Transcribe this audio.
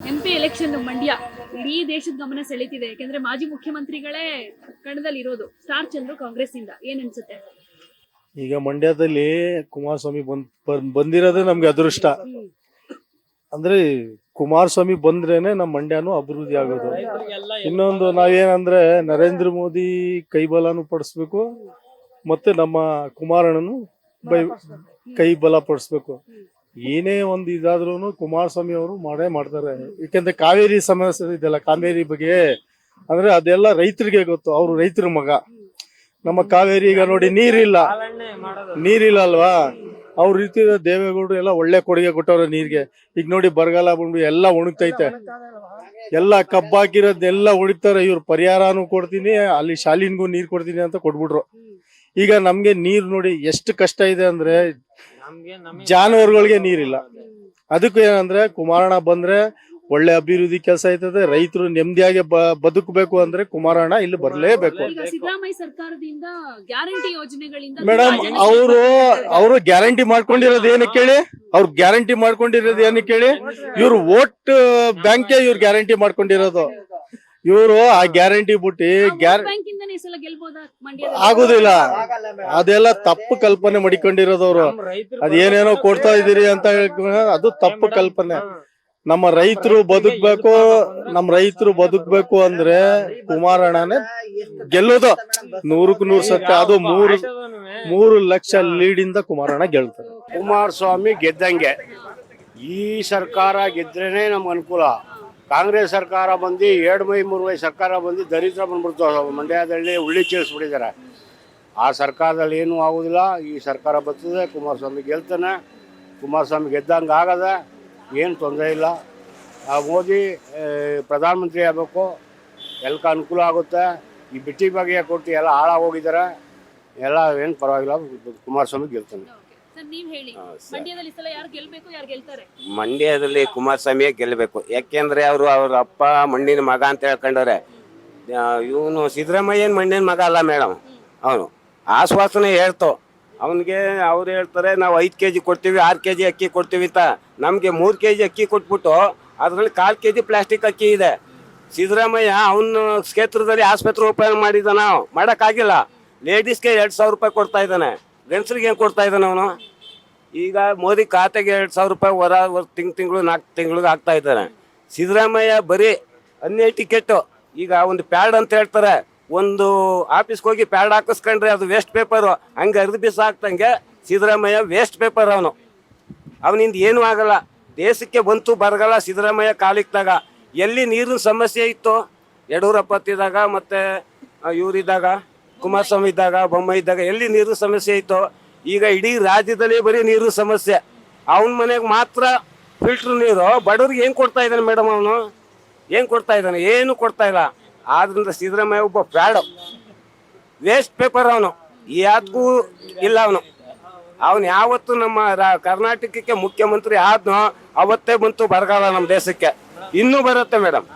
M P election Mandya ಇಡೀ ದೇಶದ ಗಮನ ಸೆಳೀತಿದೆ. ಯಾಕಂದ್ರೆ ಮಾಜಿ ಮುಖ್ಯಮಂತ್ರಿಗಳೇ ಕಣದಲ್ಲಿ ಇರೋದು ಸ್ಟಾರ್ ಚಂದ್ರು ಕಾಂಗ್ರೆಸ್ ಇಂದ ಏನ್ ಅನ್ಸುತ್ತೆ? ಈಗ ಮಂಡ್ಯದಲ್ಲಿ ಕುಮಾರಸ್ವಾಮಿ ಬಂದಿರೋದೇ ನಮ್ಗೆ ಅದೃಷ್ಟ. ಅಂದ್ರೆ ಕುಮಾರಸ್ವಾಮಿ ಬಂದ್ರೇನೆ ನಮ್ಮ ಮಂಡ್ಯನು ಅಭಿವೃದ್ಧಿ ಆಗೋದು. ಇನ್ನೊಂದು ನಾವೇನಂದ್ರೆ ನರೇಂದ್ರ ಮೋದಿ ಕೈಬಲನು ಪಡಿಸ್ಬೇಕು, ಮತ್ತೆ ನಮ್ಮ ಕುಮಾರಣ್ಣನು ಕೈ ಬಲ ಪಡಿಸ್ಬೇಕು. ಏನೇ ಒಂದು ಇದಾದ್ರೂ ಕುಮಾರಸ್ವಾಮಿ ಅವರು ಮಾಡೇ ಮಾಡ್ತಾರೆ. ಯಾಕೆಂದ್ರೆ ಕಾವೇರಿ ಸಮಸ್ಯೆ ಇದೆಲ್ಲ ಕಾವೇರಿ ಬಗ್ಗೆ. ಅಂದ್ರೆ ಅದೆಲ್ಲ ರೈತರಿಗೆ ಗೊತ್ತು, ಅವರು ರೈತರ ಮಗ. ನಮ್ಮ ಕಾವೇರಿ ಈಗ ನೋಡಿ ನೀರಿಲ್ಲ. ನೀರಿಲ್ಲ ಅಲ್ವಾ? ಅವ್ರ ರೀತಿ ದೇವೇಗೌಡರು ಎಲ್ಲ ಒಳ್ಳೆ ಕೊಡುಗೆ ಕೊಟ್ಟವ್ರೆ ನೀರಿಗೆ. ಈಗ ನೋಡಿ ಬರಗಾಲ ಬಂದು ಎಲ್ಲ ಒಣಗ್ತೈತೆ. ಎಲ್ಲ ಕಬ್ಬಾಕಿರೋದೆಲ್ಲ ಉಳಿತಾರೆ ಇವ್ರು ಪರಿಹಾರನೂ ಕೊಡ್ತೀನಿ, ಅಲ್ಲಿ ಶಾಲಿನ್ಗೂ ನೀರು ಕೊಡ್ತೀನಿ ಅಂತ ಕೊಟ್ಬಿಟ್ರು. ಈಗ ನಮ್ಗೆ ನೀರ್ ನೋಡಿ ಎಷ್ಟು ಕಷ್ಟ ಇದೆ ಅಂದ್ರೆ ಜಾನುವಾರುಗಳಿಗೆ ನೀರಿಲ್ಲ. ಅದಕ್ಕೂ ಏನಂದ್ರೆ ಕುಮಾರಣ್ಣ ಬಂದ್ರೆ ಒಳ್ಳೆ ಅಭಿವೃದ್ಧಿ ಕೆಲಸ ಆಯ್ತದೆ. ರೈತರು ನೆಮ್ಮದಿಯಾಗಿ ಬದುಕಬೇಕು ಅಂದ್ರೆ ಕುಮಾರಣ್ಣ ಇಲ್ಲಿ ಬರ್ಲೇಬೇಕು. ಈಗ ಸಿದ್ದರಾಮಯ್ಯ ಸರ್ಕಾರದಿಂದ ಗ್ಯಾರಂಟಿ ಯೋಜನೆಗಳಿಂದ ಮೇಡಮ್ ಅವರು ಅವರು ಗ್ಯಾರಂಟಿ ಮಾಡ್ಕೊಂಡಿರೋದು ಏನಕ್ಕೆ ಕೇಳಿ? ಅವ್ರು ಗ್ಯಾರಂಟಿ ಮಾಡ್ಕೊಂಡಿರೋದು ಏನಕ್ಕೆ ಕೇಳಿ? ಇವ್ರು ವೋಟ್ ಬ್ಯಾಂಕ್ ಇವ್ರು ಗ್ಯಾರಂಟಿ ಮಾಡ್ಕೊಂಡಿರೋದು. ಇವರು ಆ ಗ್ಯಾರಂಟಿ ಬಿಟ್ಟು ಗ್ಯಾರ ಆಗುದಿಲ್ಲ. ಅದೆಲ್ಲ ತಪ್ಪು ಕಲ್ಪನೆ ಮಡಿಕೊಂಡಿರೋದವ್ರು. ಅದೇನೇನೋ ಕೊಡ್ತಾ ಇದೀರಿ ಅಂತ ಅದು ತಪ್ಪು ಕಲ್ಪನೆ. ನಮ್ಮ ರೈತರು ಬದುಕ್ಬೇಕು ನಮ್ಮ ರೈತರು ಬದುಕ್ಬೇಕು ಅಂದ್ರೆ ಕುಮಾರಣ್ಣನೇ ಗೆಲ್ಲೋದು. ನೂರಕ್ಕೂ ನೂರು ಸತ್ಯ ಅದು ಮೂರು ಮೂರು ಲಕ್ಷ ಲೀಡ್ ಇಂದ ಕುಮಾರಣ್ಣ ಗೆಲ್ತಾರೆ. ಕುಮಾರಸ್ವಾಮಿ ಗೆದ್ದಂಗೆ. ಈ ಸರ್ಕಾರ ಗೆದ್ರೇನೆ ನಮ್ಗೆ ಅನುಕೂಲ. ಕಾಂಗ್ರೆಸ್ ಸರ್ಕಾರ ಬಂದು ಎರಡು ಮೈ ಮೂರು ಮೈ ಸರ್ಕಾರ ಬಂದು ದರಿದ್ರ ಬಂದ್ಬಿಡ್ತು. ಮಂಡ್ಯದಲ್ಲಿ ಉಳ್ಳಿ ಚೇಳಿಸ್ಬಿಟ್ಟಿದ್ದಾರೆ ಆ ಸರ್ಕಾರದಲ್ಲಿ ಏನೂ ಆಗೋದಿಲ್ಲ. ಈ ಸರ್ಕಾರ ಬರ್ತದೆ, ಕುಮಾರಸ್ವಾಮಿ ಗೆಲ್ತಾನೆ. ಕುಮಾರಸ್ವಾಮಿ ಗೆದ್ದಂಗೆ ಆಗದೆ ಏನು ತೊಂದರೆ ಇಲ್ಲ. ಆ ಮೋದಿ ಪ್ರಧಾನಮಂತ್ರಿ ಆಗಬೇಕು. ಎಲ್ಲಕ ಅನುಕೂಲ ಆಗುತ್ತೆ. ಈ ಬಿಟ್ಟಿ ಬಗೆಯ ಕೊಟ್ಟು ಎಲ್ಲ ಹಾಳಾಗೋಗಿದ್ದಾರೆ. ಎಲ್ಲ ಏನು ಪರವಾಗಿಲ್ಲ. ಕುಮಾರಸ್ವಾಮಿ ಗೆಲ್ತಾನೆ. ಸರ್ ನೀವ್ ಹೇಳಿ. ಮಂಡ್ಯದಲ್ಲಿ ಕುಮಾರಸ್ವಾಮಿ ಸಲ ಯಾರು ಗೆಲ್ಬೇಕು ಯಾರು ಗೆಲ್ತಾರೆ? ಮಂಡ್ಯದಲ್ಲಿ ಕುಮಾರಸ್ವಾಮಿಯೇ ಗೆಲ್ಲಬೇಕು ಯಾಕೆಂದ್ರೆ ಅವರು ಅವ್ರ ಅಪ್ಪ ಮಣ್ಣಿನ ಮಗ ಅಂತ ಹೇಳ್ಕೊಂಡವ್ರೆ. ಇವನು ಸಿದ್ದರಾಮಯ್ಯನ ಮಣ್ಣಿನ ಮಗ ಅಲ್ಲ ಮೇಡಮ್. ಅವನು. ಆಶ್ವಾಸನೆ ಹೇಳ್ತೋ. ಅವನಿಗೆ ಅವ್ರು ಹೇಳ್ತಾರೆ ನಾವು ಐದು ಕೆ ಜಿ ಕೊಡ್ತೀವಿ ಆರು ಕೆ ಜಿ ಅಕ್ಕಿ ಕೊಡ್ತೀವಿ ಅಂತ. ನಮಗೆ ಮೂರು ಕೆ ಜಿ ಅಕ್ಕಿ ಕೊಟ್ಬಿಟ್ಟು ಅದರಲ್ಲಿ ಕಾಲು ಕೆ ಜಿ ಪ್ಲಾಸ್ಟಿಕ್ ಅಕ್ಕಿ ಇದೆ. ಸಿದ್ದರಾಮಯ್ಯ ಅವನ ಕ್ಷೇತ್ರದಲ್ಲಿ ಆಸ್ಪತ್ರೆ ಓಪನ್ ಮಾಡಿದ ನಾವು. ಮಾಡೋಕ್ಕಾಗಿಲ್ಲ. ಲೇಡೀಸ್ಗೆ ಎರಡು ಸಾವಿರ ರೂಪಾಯಿ ಕೊಡ್ತಾ ಇದ್ದಾನೆ. ಗಂಡಸ್ರಿಗೆ ಏನು ಕೊಡ್ತಾ ಇದ್ದಾನೆ ಅವನು? ಈಗ ಮೋದಿ ಖಾತೆಗೆ ಎರಡು ಸಾವಿರ ರೂಪಾಯಿ ಹೊರ ತಿಂಗ್ ತಿಂಗಳು ನಾಲ್ಕು ತಿಂಗಳಿಗೆ ಹಾಕ್ತಾ ಇದ್ದಾರೆ. ಸಿದ್ದರಾಮಯ್ಯ ಬರೀ ಹನ್ನೆರಡು ಟಿಕೆಟ್, ಈಗ ಒಂದು ಪ್ಯಾಡ್ ಅಂತ ಹೇಳ್ತಾರೆ. ಒಂದು ಆಫೀಸ್ಗೆ ಹೋಗಿ ಪ್ಯಾಡ್ ಹಾಕಿಸ್ಕೊಂಡ್ರೆ ಅದು ವೇಸ್ಟ್ ಪೇಪರು, ಹಂಗೆ ಅರ್ಧ ಬಿಸಿ ಹಾಕ್ತಂಗೆ ಸಿದ್ದರಾಮಯ್ಯ ವೇಸ್ಟ್ ಪೇಪರ್ ಅವನು. ಅವನಿಂದ ಏನೂ ಆಗಲ್ಲ. ದೇಶಕ್ಕೆ ಬಂತು ಬರಗಾಲ ಸಿದ್ದರಾಮಯ್ಯ ಕಾಲಿಕ್ದಾಗ ಎಲ್ಲಿ ನೀರಿನ ಸಮಸ್ಯೆ ಇತ್ತು? ಯಡಿಯೂರಪ್ಪ ಇದ್ದಾಗ ಮತ್ತು ಇವರಿದ್ದಾಗ, ಕುಮಾರಸ್ವಾಮಿ ಇದ್ದಾಗ ಬೊಮ್ಮ ಇದ್ದಾಗ ಎಲ್ಲಿ ನೀರಿನ ಸಮಸ್ಯೆ ಇತ್ತು? ಈಗ ಇಡೀ ರಾಜ್ಯದಲ್ಲಿ ಬರೀ ನೀರು ಸಮಸ್ಯೆ. ಅವನ ಮನೆಗೆ ಮಾತ್ರ ಫಿಲ್ಟರ್ ನೀರು. ಬಡವ್ರಿಗೆ ಏನು ಕೊಡ್ತಾ ಇದ್ದಾನೆ ಮೇಡಮ್ ಅವನು? ಏನು ಕೊಡ್ತಾ ಇದ್ದಾನೆ? ಏನು ಕೊಡ್ತಾ ಇಲ್ಲ. ಆದ್ರಿಂದ ಸಿದ್ದರಾಮಯ್ಯ ಒಬ್ಬ ಫ್ಯಾಡು ವೇಸ್ಟ್ ಪೇಪರ್ ಅವನು. ಯಾತಕ್ಕೂ ಇಲ್ಲ ಅವನು. ಅವನು ಯಾವತ್ತು ನಮ್ಮ ಕರ್ನಾಟಕಕ್ಕೆ ಮುಖ್ಯಮಂತ್ರಿ ಆದ್ನೋ ಅವತ್ತೇ ಬಂತು ಬರಗಾಲ ನಮ್ಮ ದೇಶಕ್ಕೆ. ಇನ್ನೂ ಬರುತ್ತೆ ಮೇಡಮ್.